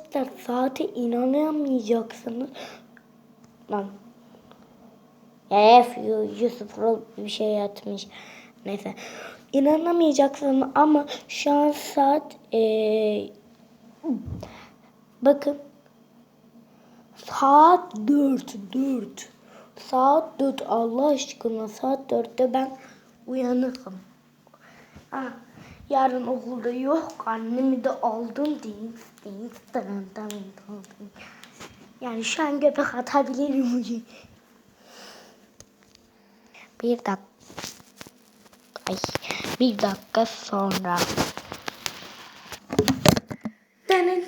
Arkadaşlar saate inanamayacaksınız. Lan. Ef Yusuf Rol bir şey yatmış. Neyse. İnanamayacaksınız ama şu an saat eee, bakın saat 4 4 saat 4 Allah aşkına saat 4'te ben uyanırım. Ha, yarın okulda yok. Annemi de aldım. Dın, dın. Yani şu an göbek atabilirim. Bir dakika. Ay, bir dakika sonra. Dönün.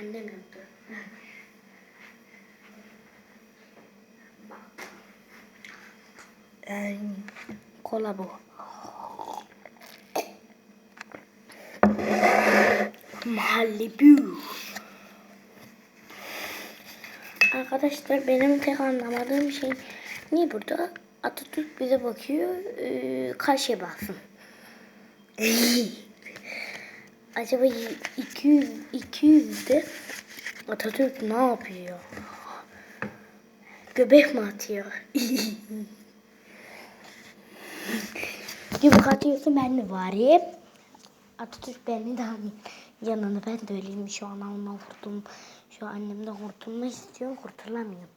Annem yaptı. Ee, kola bu. Malibu. Arkadaşlar benim tek anlamadığım şey niye burada Atatürk bize bakıyor ee, karşıya baksın. Acaba 200 200'de Atatürk ne yapıyor? Göbek mi atıyor? Göbek atıyorsa ben de varayım. Atatürk beni de hani yanına ben de öleyim şu an ondan kurtulum. Şu annemden kurtulmak istiyorum kurtulamıyorum.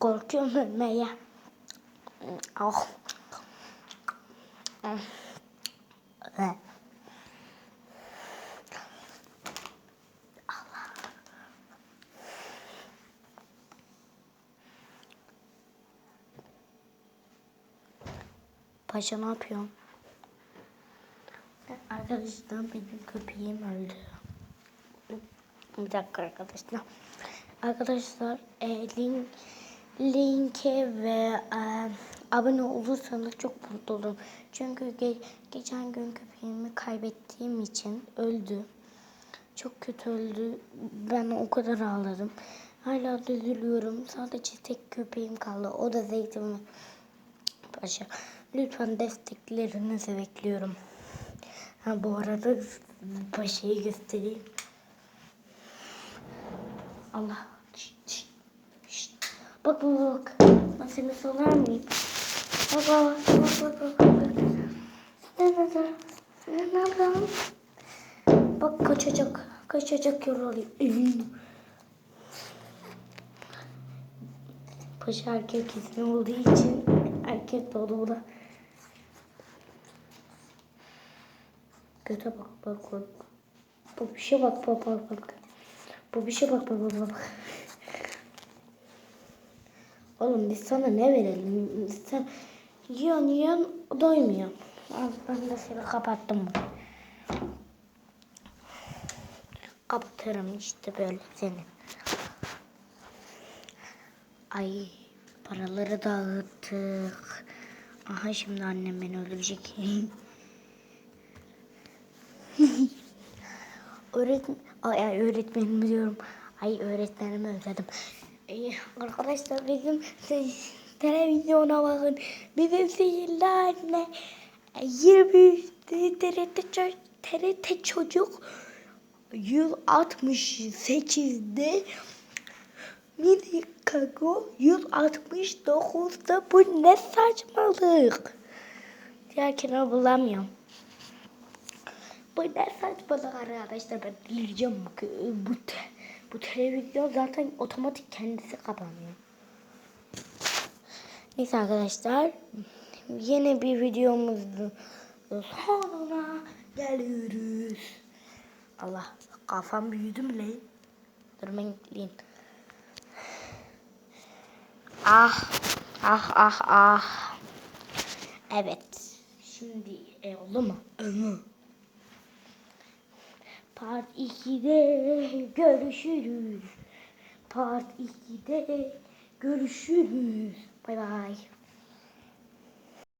Korkuyorum ölmeye. Ah. Ah. Paşa ne yapıyorsun? Arkadaşlar benim köpeğim öldü. Bir dakika arkadaşlar. Arkadaşlar e, link, linke ve e, abone olursanız çok mutlu olurum. Çünkü ge- geçen gün köpeğimi kaybettiğim için öldü. Çok kötü öldü. Ben o kadar ağladım. Hala üzülüyorum. Sadece tek köpeğim kaldı. O da Zeytin Paşa. Lütfen desteklerinizi bekliyorum. Ha, bu arada paşayı göstereyim. Allah. Şşt, şşt, şşt. Bak bak bak. Ben seni sorar mıyım? Bak bak bak bak bak. Ne yapalım? Bak kaçacak. Kaçacak yoruluyor. Paşa erkek ismi olduğu için erkek doğdu bu Göte bak bak bak. Bu bir şey bak bak bak bak. Bu bir şey bak bak bak bak. Oğlum biz sana ne verelim? Sen yiyorsun yiyorsun doymuyorsun. Al ben de seni kapattım. Kapatırım işte böyle seni. Ay paraları dağıttık. Aha şimdi annem beni öldürecek. Öğretmen, ay, öğretmenim diyorum. Ay öğretmenimi özledim. Ay, arkadaşlar bizim te- televizyona bakın. Bizim sihirli anne. 23 TRT, TRT çocuk 168'de Mini Kago 169'da bu ne saçmalık. Diğer bulamıyorum. Bu ne saçmalık arkadaşlar ben delireceğim bu, bu, te- bu televizyon zaten otomatik kendisi kapanıyor. Neyse arkadaşlar yeni bir videomuzun sonuna geliyoruz. Allah kafam büyüdü mü lan? Dur ben. Ah ah ah ah. Evet. Şimdi e, oldu mu? Hı. Part 2'de görüşürüz. Part 2'de görüşürüz. Bay bay.